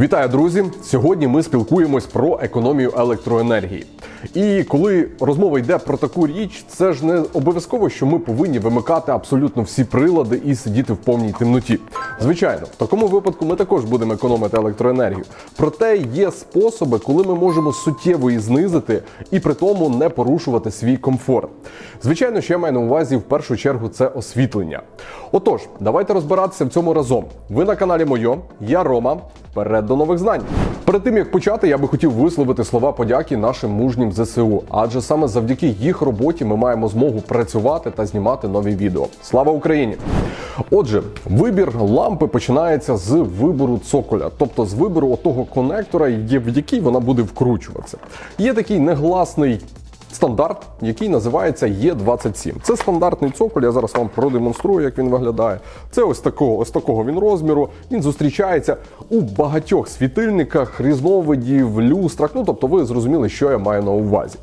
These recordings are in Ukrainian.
Вітаю, друзі! Сьогодні ми спілкуємось про економію електроенергії. І коли розмова йде про таку річ, це ж не обов'язково, що ми повинні вимикати абсолютно всі прилади і сидіти в повній темноті. Звичайно, в такому випадку ми також будемо економити електроенергію. Проте є способи, коли ми можемо суттєво її знизити і при тому не порушувати свій комфорт. Звичайно, що я маю на увазі в першу чергу це освітлення. Отож, давайте розбиратися в цьому разом. Ви на каналі Мойо, я Рома. Вперед до нових знань. Перед тим як почати, я би хотів висловити слова подяки нашим мужнім ЗСУ, адже саме завдяки їх роботі ми маємо змогу працювати та знімати нові відео. Слава Україні! Отже, вибір лампи починається з вибору цоколя, тобто з вибору того конектора, в який вона буде вкручуватися. Є такий негласний стандарт, який називається Е27. Це стандартний цоколь. Я зараз вам продемонструю, як він виглядає. Це ось такого, ось такого він розміру. Він зустрічається у багатьох світильниках, різновидів, люстрах. Ну тобто, ви зрозуміли, що я маю на увазі.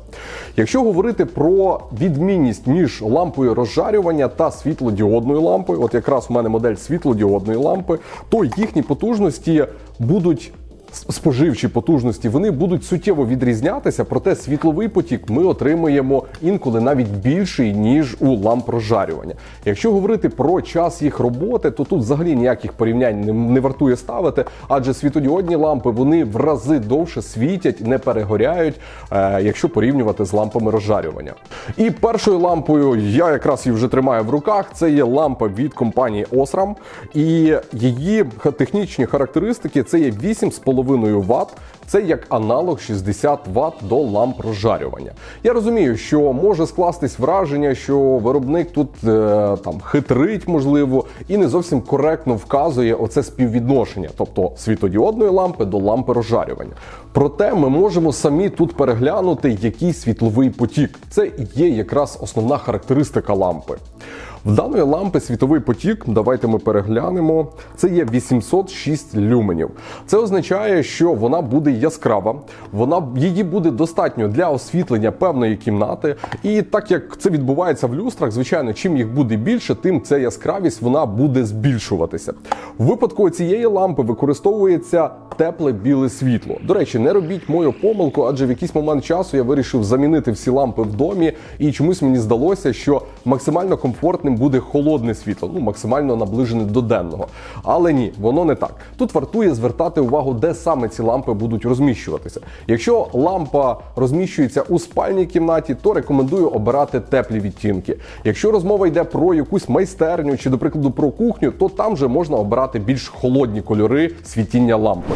Якщо говорити про відмінність між лампою розжарювання та світлодіодною лампою, от якраз у мене модель світлодіодної лампи, то їхні потужності будуть споживчі потужності вони будуть суттєво відрізнятися, проте світловий потік ми отримуємо інколи навіть більший ніж у ламп розжарювання. Якщо говорити про час їх роботи, то тут взагалі ніяких порівнянь не, не вартує ставити, адже світодіодні лампи вони в рази довше світять, не перегоряють, е, якщо порівнювати з лампами розжарювання. І першою лампою я якраз її вже тримаю в руках. Це є лампа від компанії Osram, і її технічні характеристики це є 8,5 Вт. Це як аналог 60 Вт до ламп розжарювання. Я розумію, що може скластись враження, що виробник тут е, там хитрить, можливо, і не зовсім коректно вказує оце співвідношення, тобто світодіодної лампи до лампи розжарювання. Проте ми можемо самі тут переглянути, який світловий потік. Це є якраз основна характеристика лампи. В даної лампи світовий потік, давайте ми переглянемо. Це є 806 люменів. Це означає, що вона буде яскрава, вона її буде достатньо для освітлення певної кімнати. І так як це відбувається в люстрах, звичайно, чим їх буде більше, тим ця яскравість вона буде збільшуватися. В випадку цієї лампи використовується тепле біле світло. До речі, не робіть мою помилку, адже в якийсь момент часу я вирішив замінити всі лампи в домі, і чомусь мені здалося, що максимально комфортним буде холодне світло, ну максимально наближене до денного. Але ні, воно не так. Тут вартує звертати увагу, де саме ці лампи будуть розміщуватися. Якщо лампа розміщується у спальній кімнаті, то рекомендую обирати теплі відтінки. Якщо розмова йде про якусь майстерню чи, до прикладу, про кухню, то там вже можна обирати більш холодні кольори світіння лампи.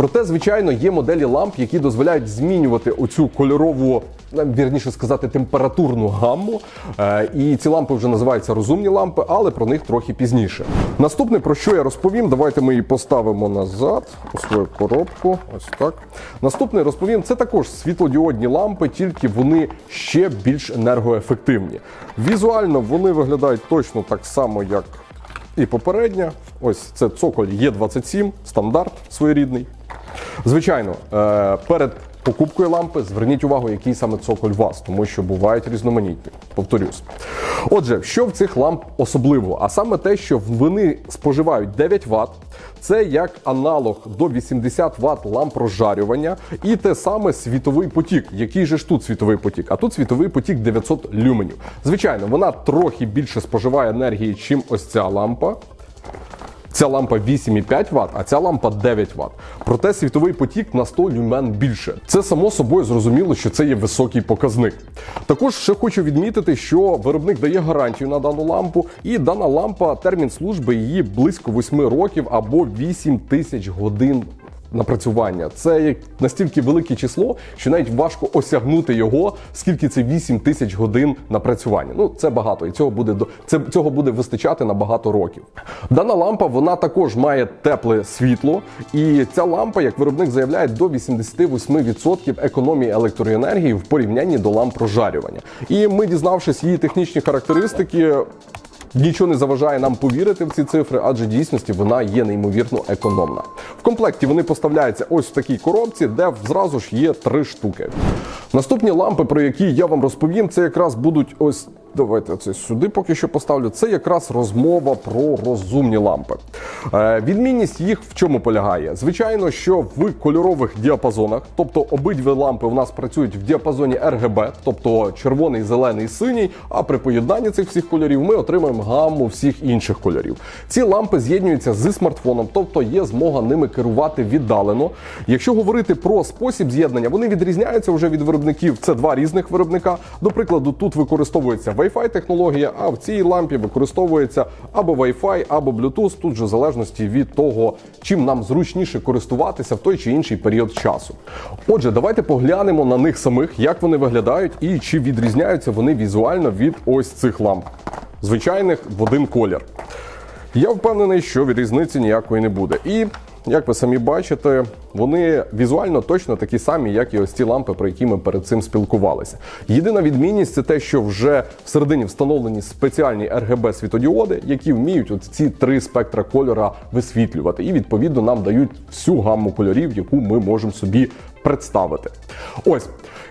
Проте, звичайно, є моделі ламп, які дозволяють змінювати оцю кольорову, е, вірніше сказати, температурну гамму. Е, І ці лампи вже називаються розумні лампи, але про них трохи пізніше. Наступне, про що я розповім, давайте ми її поставимо назад у свою коробку. Ось так. Наступне розповім, це також світлодіодні лампи, тільки вони ще більш енергоефективні. Візуально вони виглядають точно так само, як і попередня. Ось це цоколь Е27, стандарт своєрідний. Звичайно, е, перед покупкою лампи зверніть увагу, який саме цоколь у вас, тому що бувають різноманітні. Повторюсь. Отже, що в цих ламп особливо? А саме те, що вони споживають 9 Вт, це як аналог до 80 Вт ламп розжарювання, і те саме світовий потік. Який же ж тут світовий потік? А тут світовий потік 900 люменів. Звичайно, вона трохи більше споживає енергії, чим ось ця лампа. Ця лампа 8,5 Вт, а ця лампа 9 Вт. Проте світовий потік на 100 люмен більше. Це само собою зрозуміло, що це є високий показник. Також ще хочу відмітити, що виробник дає гарантію на дану лампу, і дана лампа, термін служби її близько 8 років або 8 тисяч годин напрацювання. Це настільки велике число, що навіть важко осягнути його, скільки це 8 тисяч годин напрацювання. Ну це багато, і цього буде це цього буде вистачати на багато років. Дана лампа вона також має тепле світло, і ця лампа, як виробник заявляє, до 88% економії електроенергії в порівнянні до ламп розжарювання. І ми, дізнавшись її технічні характеристики. Нічого не заважає нам повірити в ці цифри, адже дійсності вона є неймовірно економна. В комплекті вони поставляються ось в такій коробці, де зразу ж є три штуки. Наступні лампи, про які я вам розповім, це якраз будуть ось Давайте це сюди поки що поставлю. Це якраз розмова про розумні лампи. Е, відмінність їх в чому полягає? Звичайно, що в кольорових діапазонах, тобто обидві лампи у нас працюють в діапазоні RGB, тобто червоний, зелений, синій. А при поєднанні цих всіх кольорів ми отримаємо гамму всіх інших кольорів. Ці лампи з'єднуються зі смартфоном, тобто є змога ними керувати віддалено. Якщо говорити про спосіб з'єднання, вони відрізняються вже від виробників. Це два різних виробника. До прикладу, тут використовується Wi-Fi технологія, а в цій лампі використовується або Wi-Fi, або Bluetooth, тут же в залежності від того, чим нам зручніше користуватися в той чи інший період часу. Отже, давайте поглянемо на них самих, як вони виглядають і чи відрізняються вони візуально від ось цих ламп, звичайних в один колір. Я впевнений, що від різниці ніякої не буде. І як ви самі бачите, вони візуально точно такі самі, як і ось ці лампи, про які ми перед цим спілкувалися. Єдина відмінність це те, що вже всередині встановлені спеціальні rgb світодіоди, які вміють от ці три спектра кольора висвітлювати, і відповідно нам дають всю гамму кольорів, яку ми можемо собі представити. Ось.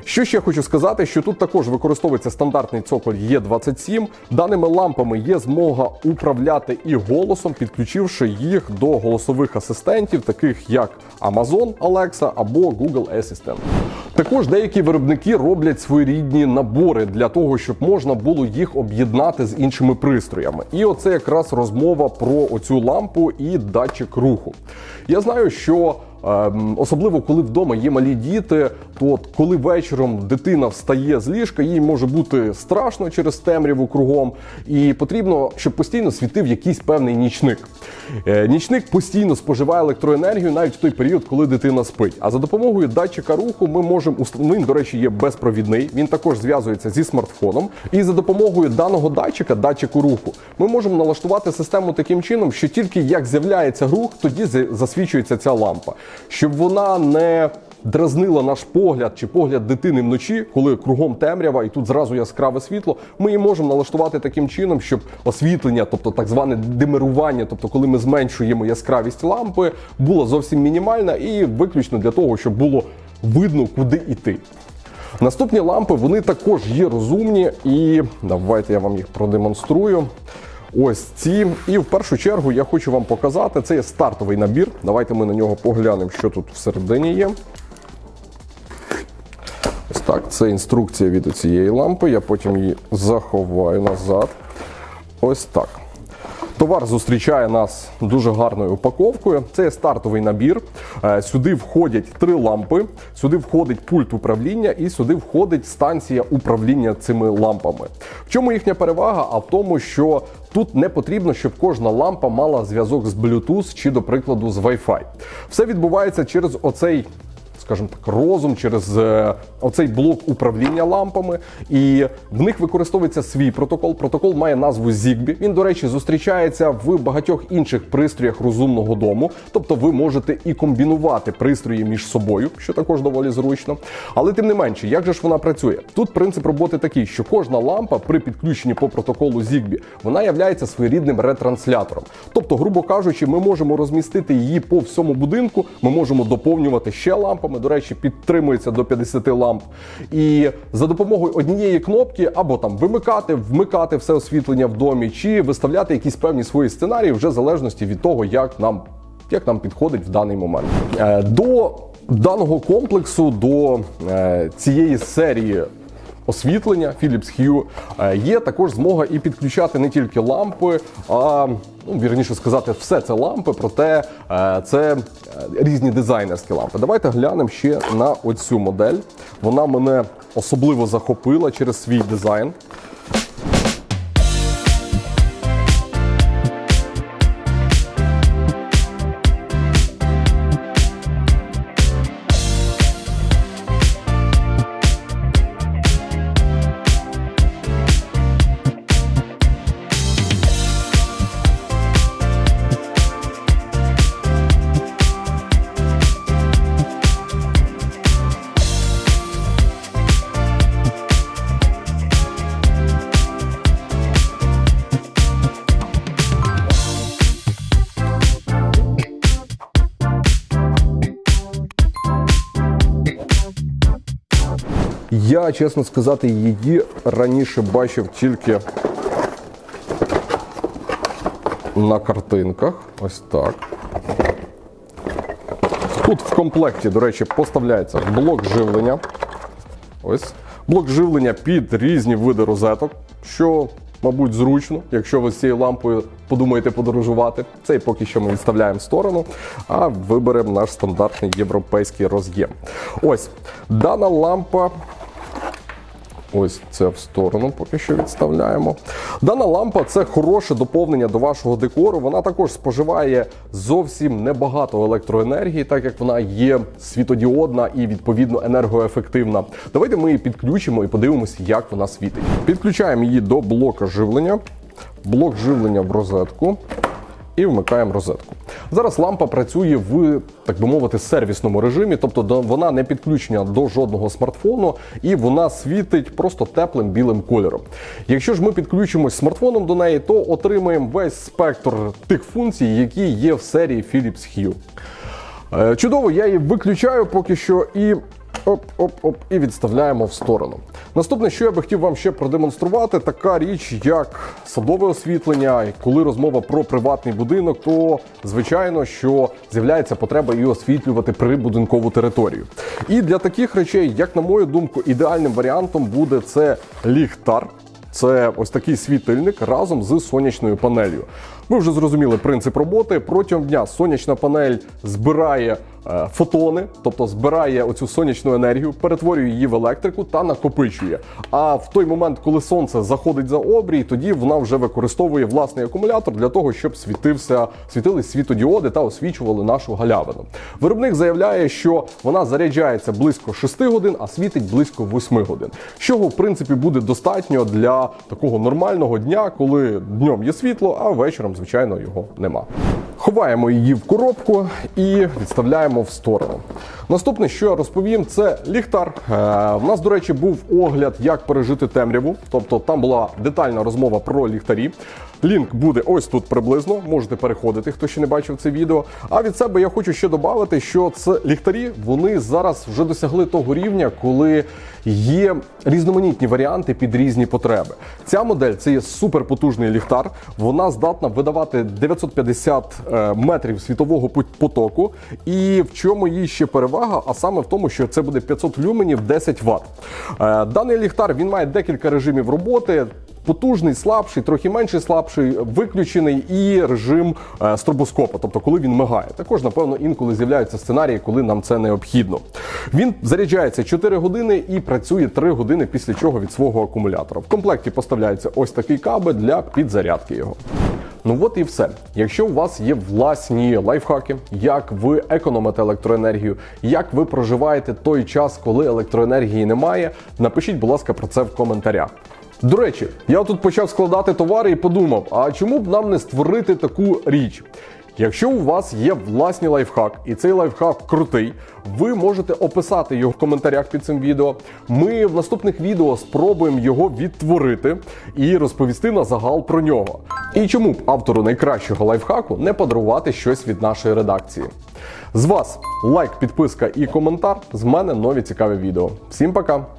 Що ще хочу сказати, що тут також використовується стандартний цоколь Е27. Даними лампами є змога управляти і голосом, підключивши їх до голосових асистентів, таких як Amazon Alexa або Google Assistant. Також деякі виробники роблять своєрідні набори для того, щоб можна було їх об'єднати з іншими пристроями. І оце якраз розмова про оцю лампу і датчик руху. Я знаю, що особливо коли вдома є малі діти, то от коли вечором дитина встає з ліжка, їй може бути страшно через темряву кругом, і потрібно, щоб постійно світив якийсь певний нічник. Е, нічник постійно споживає електроенергію навіть в той період, коли дитина спить. А за допомогою датчика руху ми можемо він, до речі, є безпровідний. Він також зв'язується зі смартфоном. І за допомогою даного датчика, датчику руху, ми можемо налаштувати систему таким чином, що тільки як з'являється рух, тоді засвічується ця лампа щоб вона не дразнила наш погляд чи погляд дитини вночі, коли кругом темрява і тут зразу яскраве світло. Ми її можемо налаштувати таким чином, щоб освітлення, тобто так зване димерування, тобто коли ми зменшуємо яскравість лампи, було зовсім мінімальна і виключно для того, щоб було видно, куди йти. Наступні лампи вони також є розумні, і давайте я вам їх продемонструю. Ось ці. І в першу чергу я хочу вам показати, це є стартовий набір. Давайте ми на нього поглянемо, що тут всередині є. Так, це інструкція від цієї лампи. Я потім її заховаю назад. Ось так. Товар зустрічає нас дуже гарною упаковкою. Це є стартовий набір. Е, сюди входять три лампи, сюди входить пульт управління і сюди входить станція управління цими лампами. В чому їхня перевага? А в тому, що тут не потрібно, щоб кожна лампа мала зв'язок з Bluetooth чи, до прикладу, з Wi-Fi. Все відбувається через оцей скажімо так, розум через е, оцей блок управління лампами, і в них використовується свій протокол. Протокол має назву Zigbee. Він, до речі, зустрічається в багатьох інших пристроях розумного дому. Тобто ви можете і комбінувати пристрої між собою, що також доволі зручно. Але тим не менше, як же ж вона працює? Тут принцип роботи такий, що кожна лампа при підключенні по протоколу Zigbee, вона являється своєрідним ретранслятором. Тобто, грубо кажучи, ми можемо розмістити її по всьому будинку, ми можемо доповнювати ще лампами до речі, підтримується до 50 ламп. І за допомогою однієї кнопки або там вимикати, вмикати все освітлення в домі, чи виставляти якісь певні свої сценарії, вже в залежності від того, як нам як нам підходить в даний момент. Е, до даного комплексу, до е, цієї серії освітлення Philips Hue, е, є також змога і підключати не тільки лампи, а ну, вірніше сказати, все це лампи, проте е, це е, різні дизайнерські лампи. Давайте глянемо ще на оцю модель. Вона мене особливо захопила через свій дизайн. Я, чесно сказати, її раніше бачив тільки на картинках. Ось так. Тут в комплекті, до речі, поставляється блок живлення. Ось. Блок живлення під різні види розеток, що, мабуть, зручно, якщо ви з цією лампою подумаєте подорожувати. Цей поки що ми відставляємо в сторону, а виберемо наш стандартний європейський роз'єм. Ось дана лампа. Ось це в сторону поки що відставляємо. Дана лампа це хороше доповнення до вашого декору. Вона також споживає зовсім небагато електроенергії, так як вона є світодіодна і відповідно енергоефективна. Давайте ми її підключимо і подивимося, як вона світить. Підключаємо її до блока живлення, блок живлення в розетку і вмикаємо розетку. Зараз лампа працює в, так би мовити, сервісному режимі, тобто вона не підключена до жодного смартфону і вона світить просто теплим білим кольором. Якщо ж ми підключимось смартфоном до неї, то отримаємо весь спектр тих функцій, які є в серії Philips Hue. Е, Чудово, я її виключаю поки що і. Оп-оп-оп, і відставляємо в сторону. Наступне, що я би хотів вам ще продемонструвати, така річ, як садове освітлення. Коли розмова про приватний будинок, то звичайно, що з'являється потреба і освітлювати прибудинкову територію. І для таких речей, як на мою думку, ідеальним варіантом буде це ліхтар. Це ось такий світильник разом з сонячною панелью. Ви вже зрозуміли принцип роботи. Протягом дня сонячна панель збирає е, фотони, тобто збирає оцю сонячну енергію, перетворює її в електрику та накопичує. А в той момент, коли сонце заходить за обрій, тоді вона вже використовує власний акумулятор для того, щоб світився, світились світодіоди та освічували нашу галявину. Виробник заявляє, що вона заряджається близько 6 годин, а світить близько 8 годин. Чого в принципі буде достатньо для такого нормального дня, коли днем є світло, а вечором, звичайно, його нема. Ховаємо її в коробку і відставляємо в сторону. Наступне, що я розповім, це ліхтар. Е, в нас, до речі, був огляд, як пережити темряву. Тобто там була детальна розмова про ліхтарі. Лінк буде ось тут приблизно. Можете переходити, хто ще не бачив це відео. А від себе я хочу ще додати, що це ліхтарі вони зараз вже досягли того рівня, коли є різноманітні варіанти під різні потреби. Ця модель це є суперпотужний ліхтар. Вона здатна видавати 950 е, метрів світового потоку. І в чому її ще перевага? А саме в тому, що це буде 500 люменів 10 Вт. Е, Даний ліхтар він має декілька режимів роботи. Потужний, слабший, трохи менше слабший, виключений і режим е, стробоскопа, тобто коли він мигає. Також, напевно, інколи з'являються сценарії, коли нам це необхідно. Він заряджається 4 години і працює 3 години після чого від свого акумулятора. В комплекті поставляється ось такий кабель для підзарядки його. Ну от і все. Якщо у вас є власні лайфхаки, як ви економите електроенергію, як ви проживаєте той час, коли електроенергії немає, напишіть, будь ласка, про це в коментарях. До речі, я тут почав складати товари і подумав: а чому б нам не створити таку річ? Якщо у вас є власний лайфхак, і цей лайфхак крутий, ви можете описати його в коментарях під цим відео. Ми в наступних відео спробуємо його відтворити і розповісти на загал про нього. І чому б автору найкращого лайфхаку не подарувати щось від нашої редакції? З вас лайк, підписка і коментар. З мене нові цікаві відео. Всім пока!